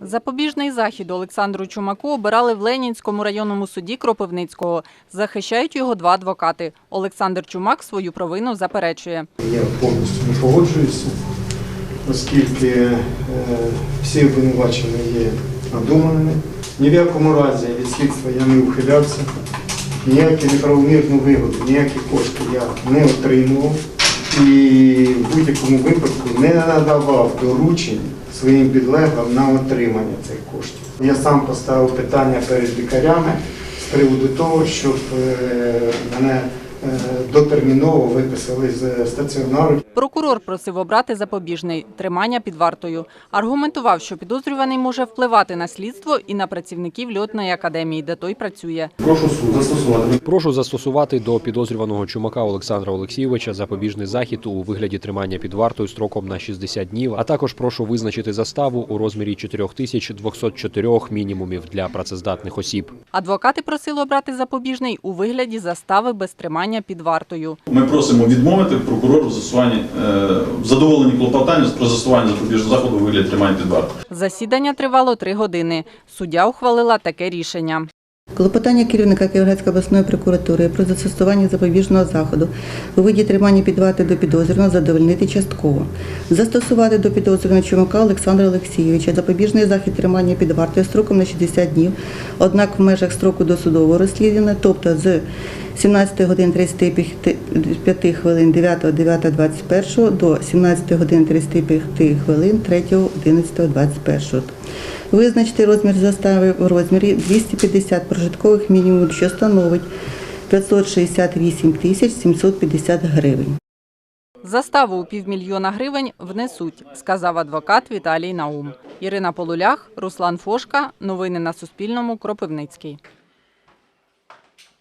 Запобіжний захід Олександру Чумаку обирали в Ленінському районному суді Кропивницького. Захищають його два адвокати. Олександр Чумак свою провину заперечує. Я повністю не погоджуюся, оскільки е, всі обвинувачення є надуманими. Ні в якому разі від слідства я не ухилявся, ніякі неправомірну вигоду, ніякі кошти я не отримував і в будь-якому випадку не надавав доручень своїм підлеглим на отримання цих коштів. Я сам поставив питання перед лікарями з приводу того, щоб е, мене дотерміново виписали з стаціонару. Прокурор просив обрати запобіжний тримання під вартою. Аргументував, що підозрюваний може впливати на слідство і на працівників льотної академії, де той працює. Прошу суд застосувати. Прошу застосувати до підозрюваного чумака Олександра Олексійовича запобіжний захід у вигляді тримання під вартою строком на 60 днів, а також прошу визначити заставу у розмірі 4204 мінімумів для працездатних осіб. Адвокати просили обрати запобіжний у вигляді застави без тримання під вартою. Ми просимо відмовити прокурору засування задоволені е, в задоволенні клопотання про застосування запобіжного заходу у вигляді тримання під вартою. Засідання тривало три години. Суддя ухвалила таке рішення. Клопотання керівника Кіровоградської обласної прокуратури про застосування запобіжного заходу у виді тримання під вартою до підозрюваного задовольнити частково. Застосувати до підозрюваного Чумака Олександра Олексійовича запобіжний захід тримання під вартою строком на 60 днів, однак в межах строку досудового розслідування, тобто з 17 годин 35 хвилин 9.9.21 до 17 годин 35 хвилин 3.11.21. Визначити розмір застави в розмірі 250 прожиткових мінімумів, що становить 568 тисяч 750 гривень. Заставу у півмільйона гривень внесуть, сказав адвокат Віталій Наум. Ірина Полулях, Руслан Фошка. Новини на Суспільному. Кропивницький.